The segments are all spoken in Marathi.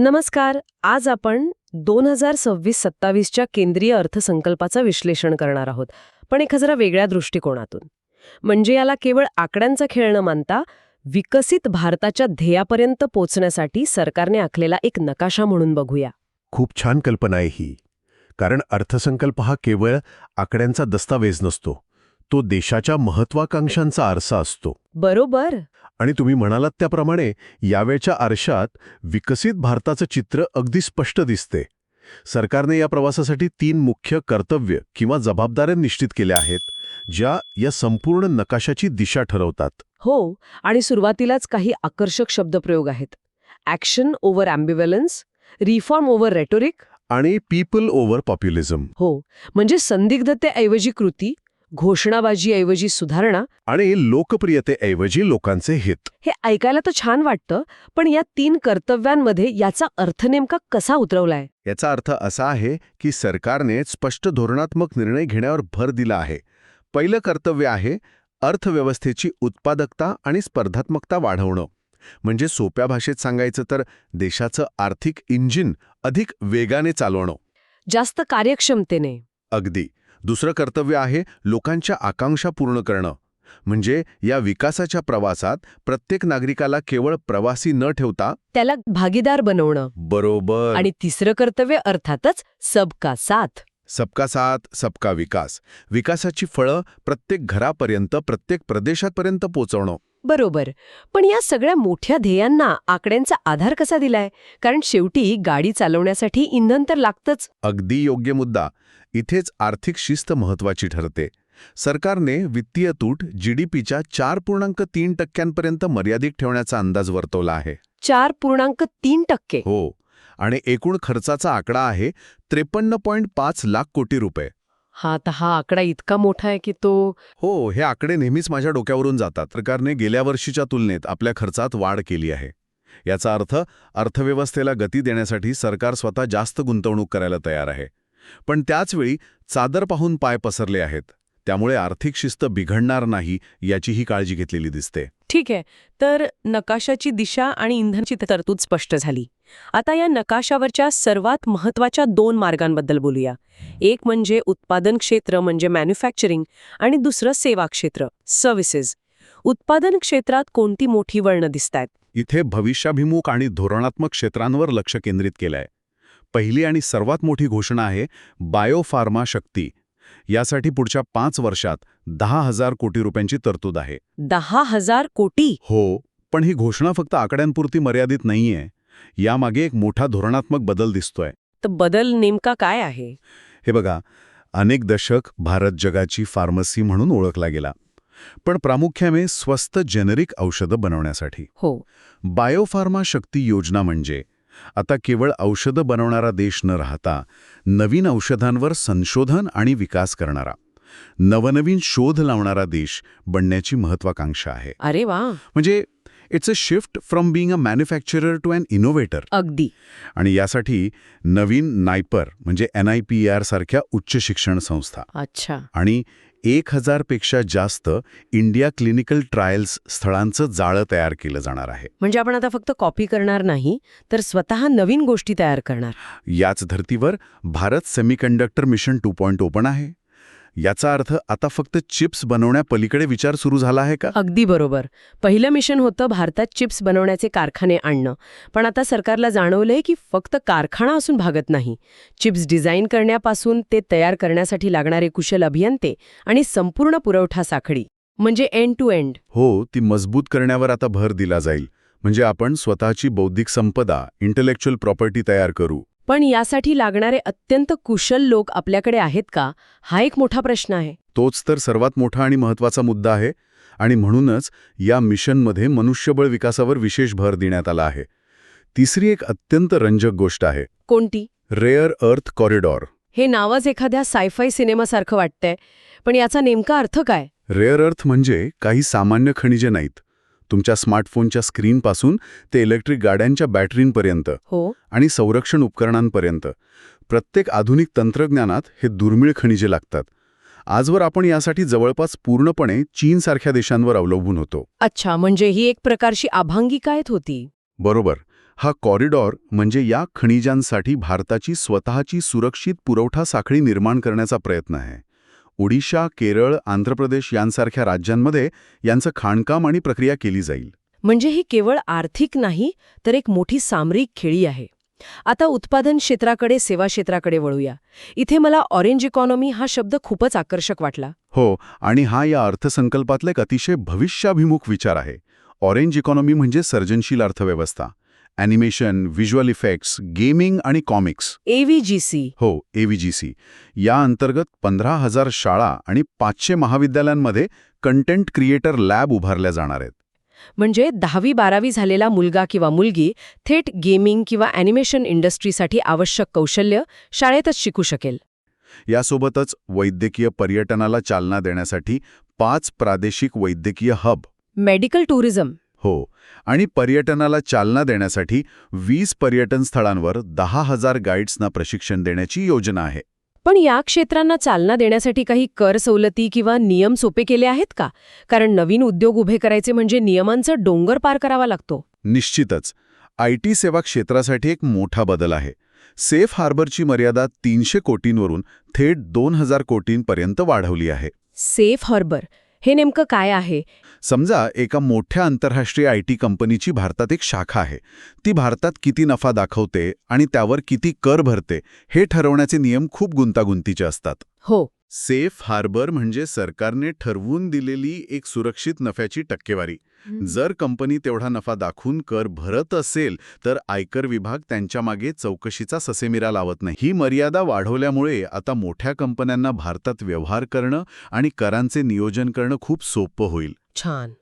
नमस्कार आज आपण दोन हजार सव्वीस सत्तावीसच्या केंद्रीय अर्थसंकल्पाचं विश्लेषण करणार आहोत पण एका जरा वेगळ्या दृष्टिकोनातून. म्हणजे याला केवळ आकड्यांचा खेळ न मानता विकसित भारताच्या ध्येयापर्यंत पोचण्यासाठी सरकारने आखलेला एक नकाशा म्हणून बघूया. खूप छान कल्पना आहे ही. कारण अर्थसंकल्प हा केवळ आकड्यांचा दस्तावेज नसतो. तो देशाच्या महत्वाकांक्षांचा आरसा असतो. बरोबर. आणि तुम्ही म्हणालात त्याप्रमाणे यावेळच्या आरशात विकसित भारताचं चित्र अगदी स्पष्ट दिसते. सरकारने या प्रवासासाठी तीन मुख्य कर्तव्य किंवा जबाबदाऱ्या निश्चित केल्या आहेत ज्या या संपूर्ण नकाशाची दिशा ठरवतात. हो आणि सुरुवातीलाच काही आकर्षक शब्दप्रयोग आहेत. Action over ambivalence reform over rhetoric आणि पीपल ओव्हर पॉप्युलिझम हो म्हणजे संदिग्धतेऐवजी कृती घोषणाबाजीऐवजी सुधारणा आणि लोकप्रियतेऐवजी लोकांचे हित. हे ऐकायला तर छान वाटतं पण या तीन कर्तव्यांमध्ये याचा अर्थ नेमका कसा उतरवलाय? याचा अर्थ असा आहे की सरकारने स्पष्ट धोरणात्मक निर्णय घेण्यावर भर दिला आहे. पहिलं कर्तव्य आहे अर्थव्यवस्थेची उत्पादकता आणि स्पर्धात्मकता वाढवणं. म्हणजे सोप्या भाषेत सांगायचं तर देशाचं आर्थिक इंजिन अधिक वेगाने चालवणं. जास्त कार्यक्षमतेने. अगदी. दुसरं कर्तव्य आहे लोकांच्या आकांक्षा पूर्ण करणं. म्हणजे या विकासाच्या प्रवासात प्रत्येक नागरिकाला केवळ प्रवासी न ठेवता त्याला भागीदार बनवणं. बरोबर. आणि तिसरं कर्तव्य अर्थातच सबका साथ. सबका साथ सबका विकास. विकासाची फळं प्रत्येक घरापर्यंत प्रत्येक प्रदेशापर्यंत पोचवणं. बरोबर. पण या सगळ्या मोठ्या ध्येयांना आकड्यांचा आधार कसा दिलाय? कारण शेवटी गाडी चालवण्यासाठी इंधन तर लागतंच. अगदी योग्य मुद्दा. इथेच आर्थिक शिस्त महत्वाची ठरते. सरकारने वित्तीय तूट जीडीपीच्या चार पूर्णांक तीन टक्क्यांपर्यंत मर्यादित ठेवण्याचा अंदाज वर्तवला आहे. चार पूर्णांक तीन टक्के. हो. आणि एकूण खर्चाचा आकडा आहे त्रेपन्न पॉईंट पाच लाख कोटी रुपये. हा तर हा आकडा इतका मोठा आहे की तो हो हे आकडे नेहमीच माझ्या डोक्यावरून जातात सरकारने गेल्या वर्षीच्या तुलनेत आपल्या खर्चात वाढ केली आहे. याचा अर्थ अर्थव्यवस्थेला गती देण्यासाठी सरकार स्वतः जास्त गुंतवणूक करायला तयार आहे. पण त्याचवेळी चादर पाहून पाय पसरले आहेत. त्यामुळे आर्थिक शिस्त बिघडणार नाही याचीही काळजी घेतलेली दिसते. ठीक आहे तर नकाशाची दिशा आणि इंधनची तरतूद स्पष्ट झाली. आता या नकाशावरच्या सर्वात महत्त्वाच्या दोन मार्गांबद्दल बोलूया. एक म्हणजे उत्पादन क्षेत्र म्हणजे मॅन्युफॅक्चरिंग आणि दुसरं सेवा क्षेत्र सर्व्हिसेस उत्पादन क्षेत्रात कोणती मोठी वळणं दिसतायत? इथे भविष्याभिमुख आणि धोरणात्मक क्षेत्रांवर लक्ष केंद्रित केलंय. पहिली आणि सर्वात मोठी घोषणा आहे बायोफार्मा शक्ती. यासाठी पुढच्या पाच वर्षात दहा हजार कोटी रुपयांची तरतूद आहे. दहा हजार कोटी? हो पण ही घोषणा फक्त आकड्यांपुरती मर्यादित नाहीये. यामागे एक मोठा धोरणात्मक बदल दिसतोय. तर बदल नेमका काय आहे? हे बघा अनेक दशक भारत जगाची फार्मसी म्हणून ओळखला गेला पण प्रामुख्याने स्वस्त जेनेरिक औषधं बनवण्यासाठी. हो. बायोफार्मा शक्ती योजना म्हणजे आता केवळ औषधं बनवणारा देश न राहता नवीन औषधांवर संशोधन आणि विकास करणारा नवनवीन शोध लावणारा देश बनण्याची महत्वाकांक्षा आहे. अरे वा! म्हणजे it's a shift from being a manufacturer to an innovator अगदी. आणि यासाठी नवीन नायपर म्हणजे एन आय पी आर सारख्या उच्च शिक्षण संस्था. अच्छा. आणि एक हजारपेक्षा जास्त इंडिया क्लिनिकल ट्रायल्स स्थळांचं जाळं तयार केलं जाणार आहे. म्हणजे आपण आता फक्त कॉपी करणार नाही तर स्वतः नवीन गोष्टी तयार करणार. याच धर्तीवर Bharat semiconductor mission two point open आहे. याचा अर्थ आता फक्त चिप्स बनवण्यापलीकडे विचार सुरू झाला आहे का? अगदी बरोबर. पहिलं मिशन होतं भारतात चिप्स बनवण्याचे कारखाने आणणं. पण आता सरकारला जाणवलंय की फक्त कारखाना असून भागत नाही. चिप्स डिझाईन करण्यापासून ते तयार करण्यासाठी लागणारे कुशल अभियंते आणि संपूर्ण पुरवठा साखळी. म्हणजे एंड टू एंड हो ती मजबूत करण्यावर आता भर दिला जाईल. म्हणजे आपण स्वतःची बौद्धिक संपदा इंटेलेक्च्युअल प्रॉपर्टी तयार करू. पण यासाठी लागणारे अत्यंत कुशल लोक आपल्याकडे आहेत का? हा एक मोठा प्रश्न आहे. तोच तर सर्वात मोठा आणि महत्त्वाचा मुद्दा आहे आणि म्हणूनच या मिशनमध्ये मनुष्यबळ विकासावर विशेष भर देण्यात आला आहे. तिसरी एक अत्यंत रंजक गोष्ट आहे. कोणती? रेअर अर्थ कॉरिडॉर. हे नावच एखाद्या सायफाय सिनेमासारखं वाटतंय पण याचा नेमका अर्थ काय? रेअर अर्थ म्हणजे काही सामान्य खनिजे नाहीत. तुमच्या स्मार्टफोनच्या स्क्रीनपासून ते इलेक्ट्रिक गाड्यांच्या बॅटरींपर्यंत हो. आणि संरक्षण उपकरणांपर्यंत. प्रत्येक आधुनिक तंत्रज्ञानात हे दुर्मिळ खनिजे लागतात. आजवर आपण यासाठी जवळपास पूर्णपणे चीनसारख्या देशांवर अवलंबून होतो. अच्छा म्हणजे ही एक प्रकारची आभांगी कायत होती? बरोबर. हा कॉरिडॉर म्हणजे या खनिजांसाठी भारताची स्वतःची सुरक्षित पुरवठा साखळी निर्माण करण्याचा प्रयत्न आहे. ओडिशा केरळ आंध्र प्रदेश यांसारख्या राज्यांमध्ये यांचं खाणकाम आणि प्रक्रिया केली जाईल. म्हणजे ही केवळ आर्थिक नाही तर एक मोठी सामरिक खेळी आहे. आता उत्पादन क्षेत्राकडे सेवा क्षेत्राकडे वळूया. इथे मला ऑरेंज इकॉनॉमी हा शब्द खूपच आकर्षक वाटला. हो आणि हा या अर्थसंकल्पातला एक अतिशय भविष्याभिमुख विचार आहे. ऑरेंज इकॉनॉमी म्हणजे सर्जनशील अर्थव्यवस्था. ॲनिमेशन व्हिज्युअल इफेक्ट्स गेमिंग आणि कॉमिक्स एव्हीजीसी हो एव्हीजीसी या अंतर्गत पंधरा हजार शाळा आणि पाचशे महाविद्यालयांमध्ये कंटेंट क्रिएटर लॅब उभारल्या जाणार आहेत. म्हणजे दहावी बारावी झालेला मुलगा किंवा मुलगी थेट गेमिंग किंवा ॲनिमेशन इंडस्ट्रीसाठी आवश्यक कौशल्य शाळेतच शिकू शकेल. यासोबतच वैद्यकीय पर्यटनाला चालना देण्यासाठी पाच प्रादेशिक वैद्यकीय हब मेडिकल टुरिझम हो. आणि पर्यटनाला चालना देण्यासाठी वीस पर्यटन स्थळांवर दहा हजार गाईड्सना प्रशिक्षण देण्याची योजना आहे. पण या क्षेत्रांना चालना देण्यासाठी काही कर सवलती किंवा नियम सोपे केले आहेत का? कारण नवीन उद्योग उभे करायचे म्हणजे नियमांचा डोंगर पार करावा लागतो. निश्चितच. आय टी सेवा क्षेत्रासाठी एक मोठा बदल आहे. सेफ हार्बरची मर्यादा तीनशे कोटींवरून थेट दोन हजार कोटींपर्यंत वाढवली आहे. Safe harbour. हे नेमकं काय आहे? समजा एका मोठ्या आंतरराष्ट्रीय आय टी कंपनीची भारतात एक शाखा आहे. ती भारतात किती नफा दाखवते आणि त्यावर किती कर भरते हे ठरवण्याचे नियम खूप गुंतागुंतीचे असतात. हो. सेफ हार्बर म्हणजे सरकारने ठरवून दिलेली एक सुरक्षित नफ्याची टक्केवारी. जर कंपनी तेवढा नफा दाखवून कर भरत असेल तर आयकर विभाग त्यांच्या मागे चौकशीचा ससेमिरा लावत नाही. ही मर्यादा वाढवल्यामुळे आता मोठ्या कंपन्यांना भारतात व्यवहार करणं आणि करांचे नियोजन करणं खूप सोपं होईल. छान.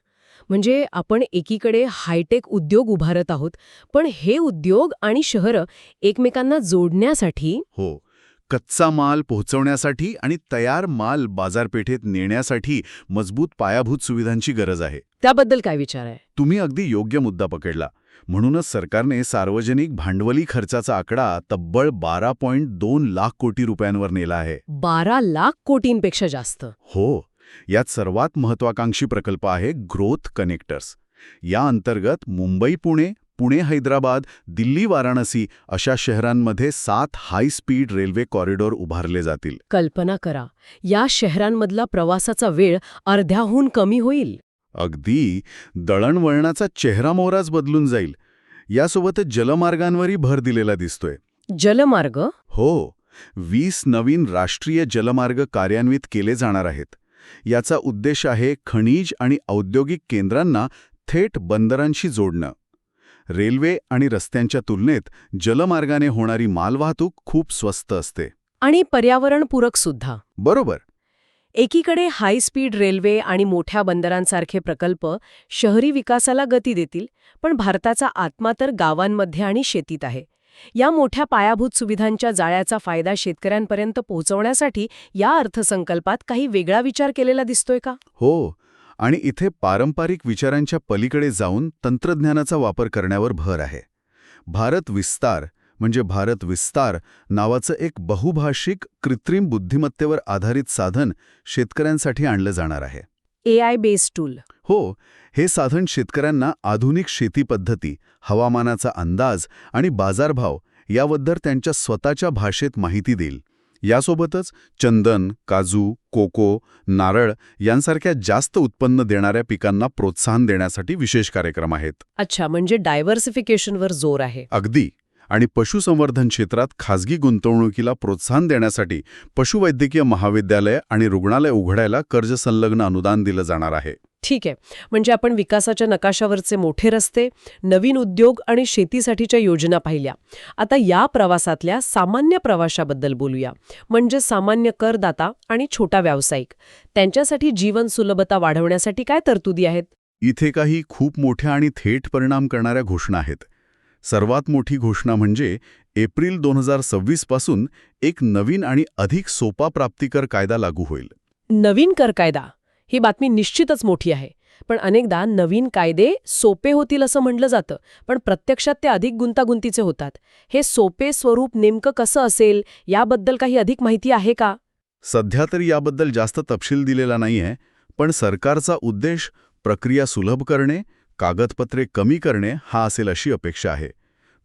म्हणजे आपण एकीकडे हायटेक उद्योग उभारत आहोत पण हे उद्योग आणि शहरं एकमेकांना जोडण्यासाठी हो. कच्चा माल पोहोचवण्यासाठी आणि तयार माल बाजारपेठेत नेण्यासाठी मजबूत पायाभूत सुविधांची गरज आहे. त्याबद्दल काय विचार आहे? तुम्ही अगदी योग्य मुद्दा पकडला. म्हणूनच सरकारने सार्वजनिक भांडवली खर्चाचा आकडा तब्बल बारा पॉईंट दोन लाख कोटी रुपयांवर नेला आहे. बारा लाख कोटींपेक्षा जास्त. हो यात सर्वात महत्वाकांक्षी प्रकल्प आहे ग्रोथ कनेक्टर्स. या अंतर्गत मुंबई पुणे पुणे हैदराबाद दिल्ली वाराणसी अशा शहरांमध्ये सात हाय स्पीड रेल्वे कॉरिडॉर उभारले जातील. कल्पना करा या शहरांमधला प्रवासाचा वेळ अर्ध्याहून कमी होईल. अगदी दळणवळणाचा चेहरामोहराच बदलून जाईल. यासोबतच जलमार्गांवरही भर दिलेला दिसतोय. जलमार्ग? हो वीस नवीन राष्ट्रीय जलमार्ग कार्यान्वित केले जाणार आहेत. याचा उद्देश आहे खनिज आणि औद्योगिक केंद्रांना थेट बंदरांशी जोडणं. रेल्वे आणि रस्त्यांच्या तुलनेत जलमार्गाने होणारी मालवाहतूक खूप स्वस्त असते. आणि पर्यावरणपूरक सुद्धा. बरोबर. एकीकडे हाय स्पीड रेल्वे आणि मोठ्या बंदरांसारखे प्रकल्प शहरी विकासाला गती देतील पण भारताचा आत्मा तर गावांमध्ये आणि शेतीत आहे. या मोठ्या पायाभूत सुविधांच्या जाळ्याचा फायदा शेतकऱ्यांपर्यंत पोहोचवण्यासाठी या अर्थसंकल्पात काही वेगळा विचार केलेला दिसतोय का? हो आणि इथे पारंपरिक विचारांच्या पलीकडे जाऊन तंत्रज्ञानाचा वापर करण्यावर भर आहे. भारत विस्तार म्हणजे भारत विस्तार नावाचं एक बहुभाषिक कृत्रिम बुद्धिमत्तेवर आधारित साधन शेतकऱ्यांसाठी आणलं जाणार आहे. A I based tool. हो हे साधन शेतकऱ्यांना आधुनिक शेती पद्धती हवामानाचा अंदाज आणि बाजारभाव याबद्दल त्यांच्या स्वतःच्या भाषेत माहिती देईल. यासोबतच चंदन काजू कोको नारळ यांसारख्या जास्त उत्पन्न देणाऱ्या पिकांना प्रोत्साहन देण्यासाठी विशेष कार्यक्रम आहेत. अच्छा म्हणजे डायव्हर्सिफिकेशनवर जोर आहे. अगदी. आणि पशुसंवर्धन क्षेत्रात खाजगी गुंतवणुकीला प्रोत्साहन देण्यासाठी पशुवैद्यकीय महाविद्यालय आणि रुग्णालय उघडायला कर्ज संलग्न अनुदान दिलं जाणार आहे. ठीक आहे. म्हणजे आपण विकासाच्या नकाशावरचे मोठे रस्ते नवीन उद्योग आणि शेतीसाठीच्या योजना पाहिल्या. आता या प्रवासातल्या सामान्य प्रवाशाबद्दल बोलूया. म्हणजे सामान्य करदाता आणि छोटा व्यावसायिक. त्यांच्यासाठी जीवन सुलभता वाढवण्यासाठी काय तरतुदी आहेत? इथे काही खूप मोठ्या आणि थेट परिणाम करणाऱ्या घोषणा आहेत. सर्वात मोठी घोषणा म्हणजे एप्रिल दोन हजार सव्वीसपासून एक नवीन आणि अधिक सोपा प्राप्तिकर कायदा लागू होईल. नवीन कर कायदा? ही बातमी निश्चितच मोठी आहे. पण अनेकदा नवीन कायदे सोपे होतील असं म्हटलं जातं पण प्रत्यक्षात ते अधिक गुंतागुंतीचे होतात. हे सोपे स्वरूप नेमकं कसं असेल याबद्दल काही अधिक माहिती आहे का? सध्या तरी याबद्दल जास्त तपशील दिलेला नाहीये पण सरकारचा उद्देश प्रक्रिया सुलभ करणे कागदपत्रे कमी करणे हा असेल अशी अपेक्षा आहे.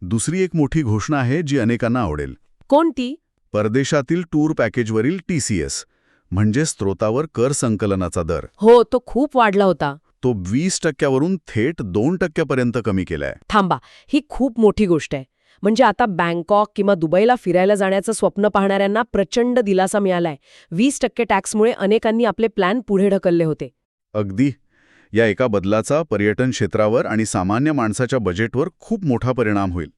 दुसरी एक मोठी घोषणा आहे जी अनेकांना आवडेल. कोणती? परदेशातील टूर पॅकेजवरील टी सी एस. म्हणजे स्त्रोतावर कर संकलनाचा दर. हो तो खूप वाढला होता. तो वीस टक्क्यावरून थेट दोन टक्क्यापर्यंत कमी केलाय. थांबा ही खूप मोठी गोष्ट आहे. म्हणजे आता बँकॉक किंवा दुबईला फिरायला जाण्याचं स्वप्न पाहणाऱ्यांना प्रचंड दिलासा मिळालाय. वीस टक्के टॅक्समुळे अनेकांनी आपले प्लॅन पुढे ढकलले होते. अगदी. या एका बदलाचा पर्यटन क्षेत्रावर आणि सामान्य माणसाच्या बजेटवर खूप मोठा परिणाम होईल.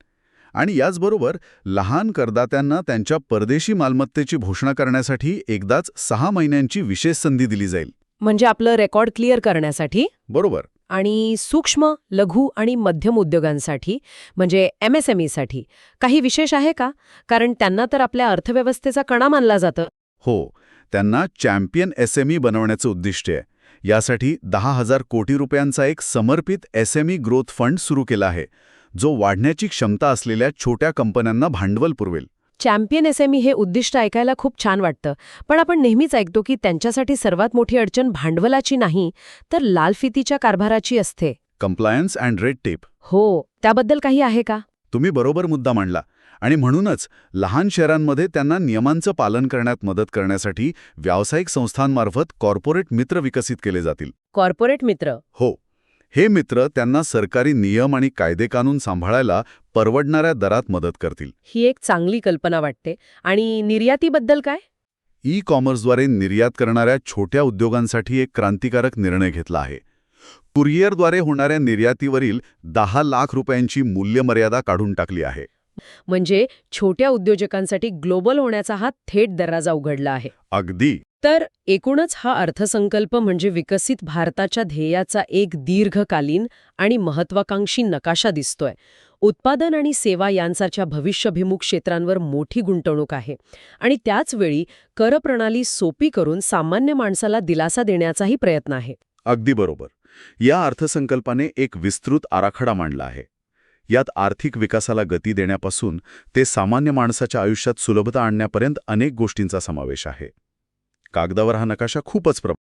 आणि याचबरोबर लहान करदात्यांना त्यांच्या परदेशी मालमत्तेची घोषणा करण्यासाठी एकदाच सहा महिन्यांची विशेष संधी दिली जाईल. म्हणजे आपलं रेकॉर्ड क्लिअर करण्यासाठी? बरोबर. आणि सूक्ष्म लघु आणि मध्यम उद्योगांसाठी म्हणजे एम एस एम ईसाठी काही विशेष आहे का? कारण त्यांना तर आपल्या अर्थव्यवस्थेचा कणा मानला जातं. हो त्यांना चॅम्पियन एसएमई बनवण्याचं उद्दिष्ट आहे. यासाठी दहा हजार कोटी रुपयांचा एक समर्पित एसएमई ग्रोथ फंड सुरू केला आहे. जो वाढण्याची क्षमता असलेल्या छोट्या कंपन्यांना भांडवल पुरवेल. चॅम्पियन एस एम ई हे उद्दिष्ट ऐकायला खूप छान वाटतं पण आपण नेहमीच ऐकतो की त्यांच्यासाठी सर्वात मोठी अडचण भांडवलाची नाही तर लालफितीच्या कारभाराची असते. कम्प्लायन्स अँड रेड टेप हो त्याबद्दल काही आहे का? तुम्ही बरोबर मुद्दा मांडला आणि म्हणूनच लहान शहरांमध्ये त्यांना नियमांचं पालन करण्यात मदत करण्यासाठी व्यावसायिक संस्थांमार्फत कॉर्पोरेट मित्र विकसित केले जातील. कॉर्पोरेट मित्र? हो. हे मित्र त्यांना सरकारी नियम आणि कायदेकानून सांभाळायला परवडणाऱ्या दरात मदत करतील. ही एक चांगली कल्पना वाटते. आणि निर्यातीबद्दल काय? ई कॉमर्सद्वारे निर्यात करणाऱ्या छोट्या उद्योगांसाठी एक क्रांतिकारक निर्णय घेतला आहे. कुरिअरद्वारे होणाऱ्या निर्यातीवरील दहा लाख रुपयांची मूल्यमर्यादा काढून टाकली आहे. म्हणजे छोट्या उद्योजकांसाठी ग्लोबल होण्याचा हा थेट दराजा उघडला आहे. अगदी. तर एकूणच हा अर्थसंकल्प म्हणजे विकसित भारताच्या ध्येयाचा एक दीर्घकालीन आणि महत्वाकांक्षी नकाशा दिसतोय. उत्पादन आणि सेवा यांसारख्या भविष्यभिमुख क्षेत्रांवर मोठी गुंतवणूक आहे. आणि त्याचवेळी करप्रणाली सोपी करून सामान्य माणसाला दिलासा देण्याचाही प्रयत्न आहे. अगदी बरोबर. या अर्थसंकल्पाने एक विस्तृत आराखडा मांडला आहे. यात आर्थिक विकासाला गती देण्यापासून ते सामान्य माणसाच्या आयुष्यात सुलभता आणण्यापर्यंत अनेक गोष्टींचा समावेश आहे. कागदावर हा नकाशा खूपच प्रभाव